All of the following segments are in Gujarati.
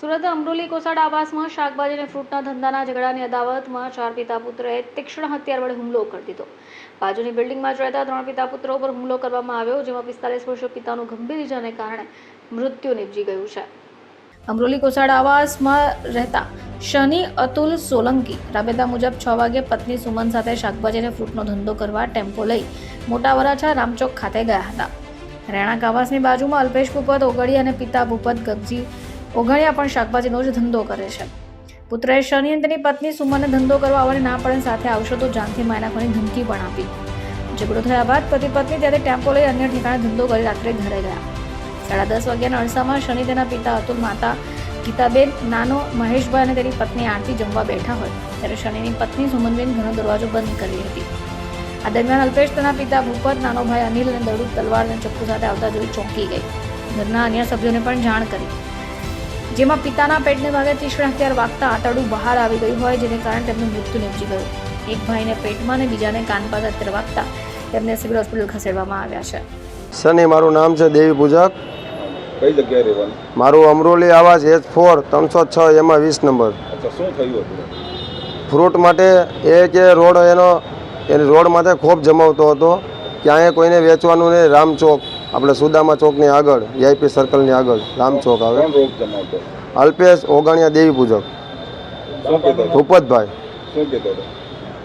સુરત અમરોલી કોસાડ આવાસમાં શાકભાજી અને ફ્રૂટના ધંધાના ઝઘડાની અદાવતમાં ચાર પિતા પુત્રએ તીક્ષ્ણ હથિયાર વડે હુમલો કરી દીધો. બાજુની બિલ્ડિંગમાં જ રહેતા ત્રણ પિતા પુત્રો પર હુમલો કરવામાં આવ્યો, જેમાં પિસ્તાલીસ વર્ષીય પિતાનું ગંભીર ઇજાને કારણે મૃત્યુ નિપજી ગયું છે. અમરોલી કોસાડ આવાસમાં રહેતા શનિ અતુલ સોલંકી રાબેતા મુજબ છ વાગે પત્ની સુમન સાથે શાકભાજી અને ફ્રૂટનો ધંધો કરવા ટેમ્પો લઈ મોટા વરાછા રામચોક ખાતે ગયા હતા. રહેણાંક આવાસની બાજુમાં અલ્પેશ ભૂપત ઓગળી અને પિતા ભૂપત ગગજી ઓગણિયા પણ શાકભાજીનો જ ધંધો કરે છે. પુત્રએ શનિ અને તેની પત્ની સુમનને ધંધો કરવા આવવાની ના પડે સાથે આવશો તો જાનથી મારી નાખવાની ધમકી પણ આપી. ઝઘડો થયા બાદ પતિ પત્ની ત્યારે ટેમ્પો લઈ અન્ય ઠેકાણે ધંધો કરી રાત્રે ઘરે ગયા. સાડા દસ વાગ્યાના અરસામાં શનિ તેના પિતા અતુલ, માતા ગીતાબેન, નાનો મહેશભાઈ અને તેની પત્ની આરતી જમવા બેઠા હોય, ત્યારે શનિની પત્ની સુમનબેન ઘરનો દરવાજો બંધ કરી હતી. આ દરમિયાન અલ્પેશ તેના પિતા ભૂપત, નાનો ભાઈ અનિલ અને દડુ તલવાર અને ચપ્પુ સાથે આવતા જોઈ ચોંકી ગઈ. ઘરના અન્ય સભ્યોને પણ જાણ કરી. જેમાં પિતાના પેટને ભાગે તીક્ષ્ણ હથિયાર વાગતા આંતરડું બહાર આવી ગયું હોય જેને કારણે તેમનું મૃત્યુ નિપજી ગયું. એક ભાઈને પેટમાં અને બીજાને કાન પાસે હથિયાર વાગતા તેમને સિવિલ હોસ્પિટલ ખસેડવામાં આવ્યા છે. સને મારું નામ છે દેવી પૂજક. કઈ જગ્યાએ રહેવાનું? મારું અમરોલી આવાસ એચ ફોર ત્રણસો છ એમાં વીસ નંબર. અચ્છા શું થયું હતું? ફ્રૂટ માટે એ કે રોડ એનો એ રોડ માટે ખૂબ જમાવતો હતો. ક્યાંય કોઈને વેચવાનું નહીં રામચોક. આપણે સુદામા ચોકની આગળ વીઆઈપી સર્કલની આગળ આવે. કોણ રોગ જમાવતો અલ્પેશ ઓગણિયા દેવી પૂજક. ભૂપતભાઈ.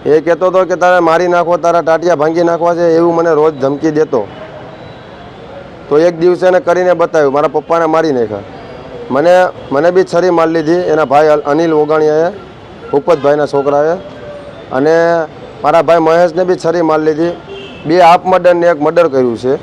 એ કહેતો હતો કે તારે મારી નાખો તારા ટાટિયા ભાંગી નાખવા છે એવું મને રોજ ધમકી દેતો. તો એક દિવસે એને કરીને બતાવ્યું મારા પપ્પાને મારી નાખ્યા. મને મને બી છરી મારી લીધી એના ભાઈ અનિલ ઓગાણિયાએ ભૂપતભાઈના છોકરાએ. અને મારા ભાઈ મહેશને બી છરી મારી લીધી. બે હાફ મર્ડર ને એક મર્ડર કર્યું છે.